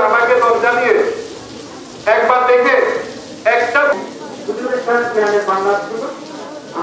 আমাকে দরজা দিয়ে একবার দেখে একটা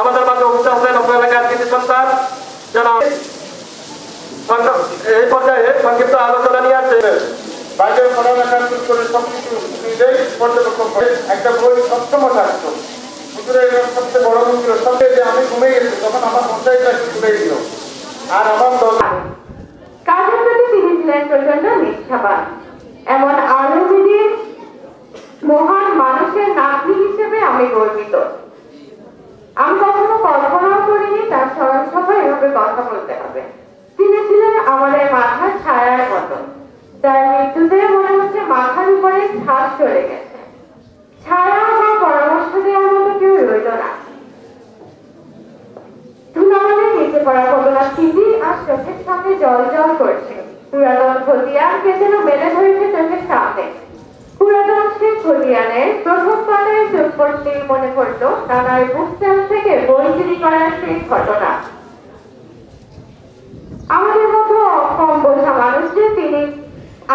আমাদের মাঝে উপস্থিত আছেন অত্র এলাকার কৃতি সন্তান। যারা এই পর্যায়ে সংক্ষিপ্ত আলোচনা নিয়ে আসছে। বাইরে পড়ালেখা করে সব কিছু নিজেই পর্যবেক্ষণ করে। একটা বই সবসময় থাকতো। সবচেয়ে বড় ছিল, সবচেয়ে যে আমি ঘুমিয়ে গেছি, তখন আমার ঘুরে দিল আর আমার দল কাজের প্রতি তিনি ছিলেন প্রচণ্ড নিষ্ঠাবান। এমন আলোবিদির চোখের সামনে জল জল করছে। পুরাতন খতিয়ান কে মেলে ধরেছে চোখের সামনে। পুরাতন সেই খতিয়ানের প্রথম পাড়ের চোখ পড়তেই মনে পড়ল নানার বুক থেকে বই চুরি করার সেই ঘটনা। আমাদের মতো কম বোঝা মানুষদের তিনি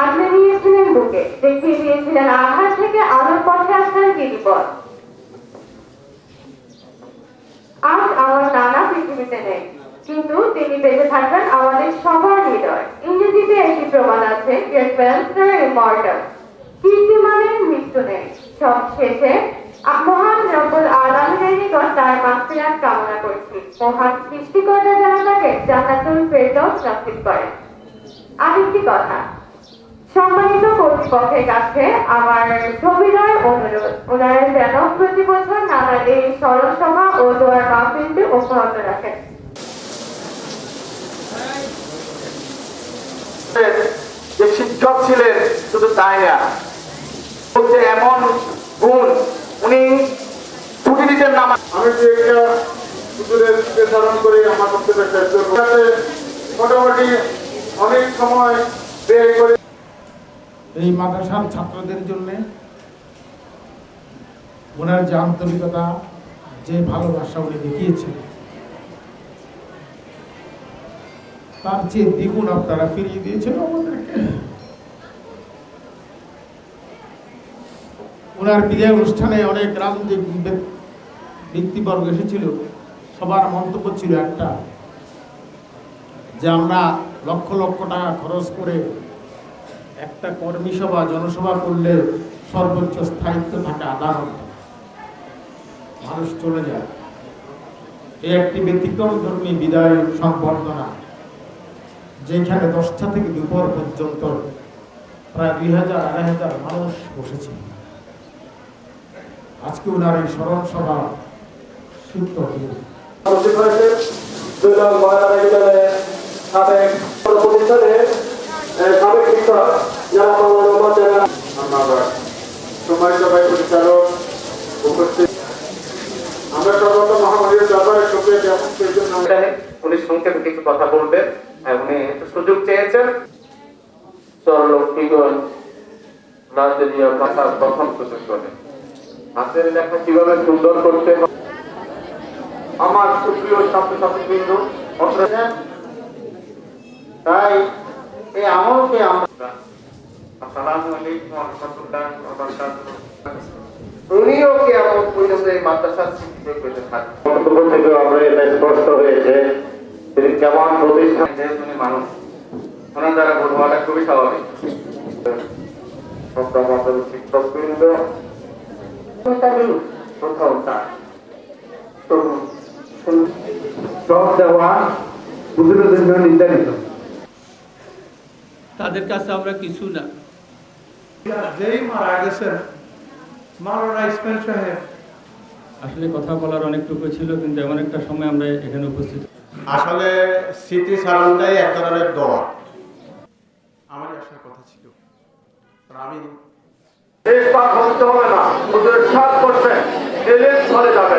আগলে নিয়েছিলেন বুকে, দেখিয়ে দিয়েছিলেন আধার থেকে আলোর পথে আসার গিরিপথ। আজ আমার নানা পৃথিবীতে নেই। কিন্তু তিনি বেঁচে থাকবেন আমাদের সবার হৃদয়। ইংরেজিতে একটি প্রমাণ আছে মানে মৃত্যু নেই। সব শেষে মহান নিকট তার কামনা করছি। মহান সৃষ্টিকর্তা যেন তাকে জান্নাতুল করেন। আরেকটি কথা, সম্মানিত কর্তৃপক্ষের কাছে আমার সবিনয় অনুরোধ। ওনারা যেন প্রতি বছর নানার এই স্মরণ সভা ও দোয়ার মাহফিলটি অব্যাহত রাখেন যে শিক্ষক ছিলেন শুধু তাই না হচ্ছে এমন গুণ উনি ছুটি দিতেন না আমি যে একটা হুজুরের ধারণ করে আমার বক্তব্য শেষ করব। মোটামুটি অনেক সময় ব্যয় করে এই মাদ্রাসার ছাত্রদের জন্য ওনার যে আন্তরিকতা যে ভালোবাসা উনি দেখিয়েছেন তার চেয়ে দ্বিগুণ আপনারা ফিরিয়ে দিয়েছেন আমাদেরকে। ওনার বিদায় অনুষ্ঠানে অনেক রাজনৈতিক ব্যক- ব্যক্তিবর্গ এসেছিল। সবার মন্তব্য ছিল একটা, যে আমরা লক্ষ লক্ষ টাকা খরচ করে একটা কর্মী সভা, জনসভা করলে সর্বোচ্চ স্থায়িত্ব থাকে আদালত মানুষ চলে যায়। এ একটি ব্যতিক্রম ধর্মী বিদায় সংবর্ধনা, যেখানে দশটা থেকে দুপুর পর্যন্ত প্রায় দুই হাজার, আড়াই হাজার মানুষ বসেছে আজকে ওনার এই স্মরণ সভা যারা আমার সর্বত মহামারীর উনি সংক্ষেপে কিছু কথা বলবেন উনি একটু সুযোগ চেয়েছেন। সরলক্ষীগণ নাজনীয় ভাষার প্রথম সুযোগ করে হাতের লেখা কীভাবে সুন্দর করতে হয়? আমার সুপ্রিয় ছাত্রছাত্রী বিন্দু তাই এই আমলকে আমরা আসসালামু আলাইকুম উনিও কি এমন পর্যন্ত এই মাদ্রাসার স্মৃতিতে পেতে থাকবেন বক্তব্য থেকে আমরা এটা স্পষ্ট হয়েছে তিনি কেমন প্রতিষ্ঠান উনি মানুষ। ওনার দ্বারা ভুল খুবই স্বাভাবিক। সব শিক্ষকবৃন্দ কোথাও তার তরুণ দেওয়া হুজুরের জন্য নির্ধারিত। তাদের কাছে আমরা কিছু না। যেই মারা গেছেন মাওলানা ইসমাইল সাহেব। আসলে কথা বলার অনেকটুকু ছিল কিন্তু এমন একটা সময় আমরা এখানে উপস্থিত। আসলে স্মৃতি সারণটাই এক ধরনের দোয়া আমারই আসার কথা ছিল। আমি দেশ পার হতে হবে না। ওদের সাত পার্সেন্ট এলেন চলে যাবে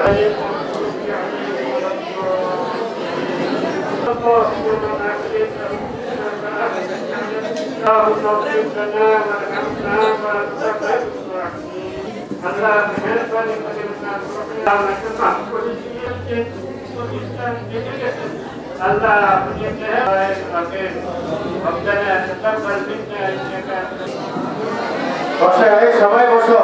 বসে সবাই বসো